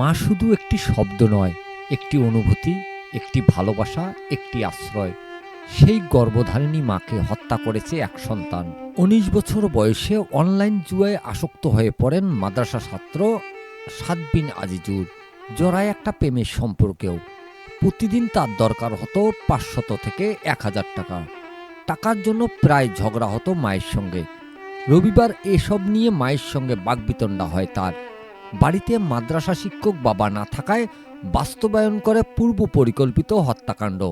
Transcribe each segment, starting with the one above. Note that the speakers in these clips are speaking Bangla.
মা শুধু একটি শব্দ নয়, একটি অনুভূতি, একটি ভালোবাসা, একটি আশ্রয়। সেই গর্ভধারিণী মাকে হত্যা করেছে এক সন্তান। উনিশ বছর বয়সে অনলাইন জুয়ায় আসক্ত হয়ে পড়েন মাদ্রাসা ছাত্র সাদবিন আজিজুর। জড়ায় একটা প্রেমের সম্পর্কেও। প্রতিদিন তার দরকার হতো পাঁচশত থেকে এক হাজার টাকা। টাকার জন্য প্রায় ঝগড়া হতো মায়ের সঙ্গে। রবিবার এসব নিয়ে মায়ের সঙ্গে বাগবিতণ্ডা হয় তার। বাড়িতে মাদ্রাসা শিক্ষক বাবা না থাকায় বাস্তবায়ন করে পূর্ব পরিকল্পিত হত্যাকাণ্ড।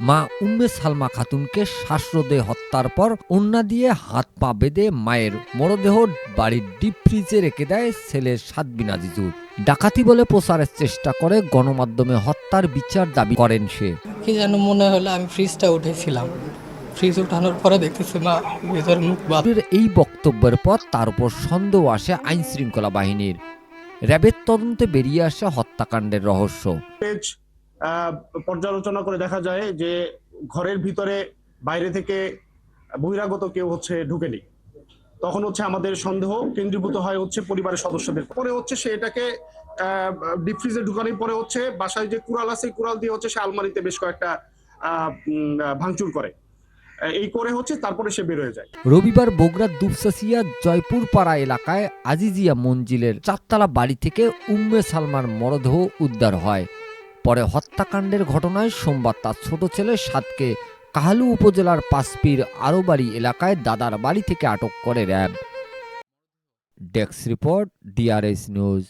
মা উম্মে সালমা খাতুনকে শ্বাসরোধে হত্যার পর অন্যা দিয়ে হাত পা বেঁধে মায়ের মরদেহ বাড়ির ডিপ ফ্রিজে রেখে দেয় ছেলের সাতবিন আজিজুর ডাকাতি বলে প্রচারের চেষ্টা করে গণমাধ্যমে হত্যার বিচার দাবি করেন সে। কি যেন মনে হলো আমি ফ্রিজটা উঠেছিলাম। ফ্রিজ উঠানোর পরে দেখতেছি মা ভিতরে মুখ এই বক্তব্যের পর তার উপর সন্দেহ আসে আইন শৃঙ্খলা বাহিনীর। র্যাবের তদন্তে বেরিয়ে আসে হত্যাকাণ্ডের রহস্য। পর্যালোচনা করে দেখা যায় যে ঘরের ভিতরে বাইরে থেকে বহিরাগত কেউ হচ্ছে ঢুকেনি। তখন হচ্ছে আমাদের সন্দেহ কেন্দ্রীভূত হয় হচ্ছে পরিবারের সদস্যদের। পরে হচ্ছে সে এটাকে ডিপ ফ্রিজে ঢুকানোর পরে হচ্ছে বাসায় যে কুড়াল আছে কুড়াল দিয়ে হচ্ছে সে আলমারিতে বেশ কয়েকটা ভাঙচুর করে। এই করে হচ্ছে তারপরে সে বের হয়ে যায়। রবিবার বগুড়ার দুপসাসিয়া জয়পুর পাড়া এলাকায় আজিজিয়া মঞ্জিলের চারতলা বাড়ি থেকে উম্মে সালমার মরদেহ উদ্ধার হয়। পরে হত্যাকাণ্ডের ঘটনায় সোমবার তার ছোট ছেলে সাতকে কাহালু উপজেলার পাসপির আরোবাড়ি এলাকায় দাদার বাড়ি থেকে আটক করে RAB. Desk report, DRS news.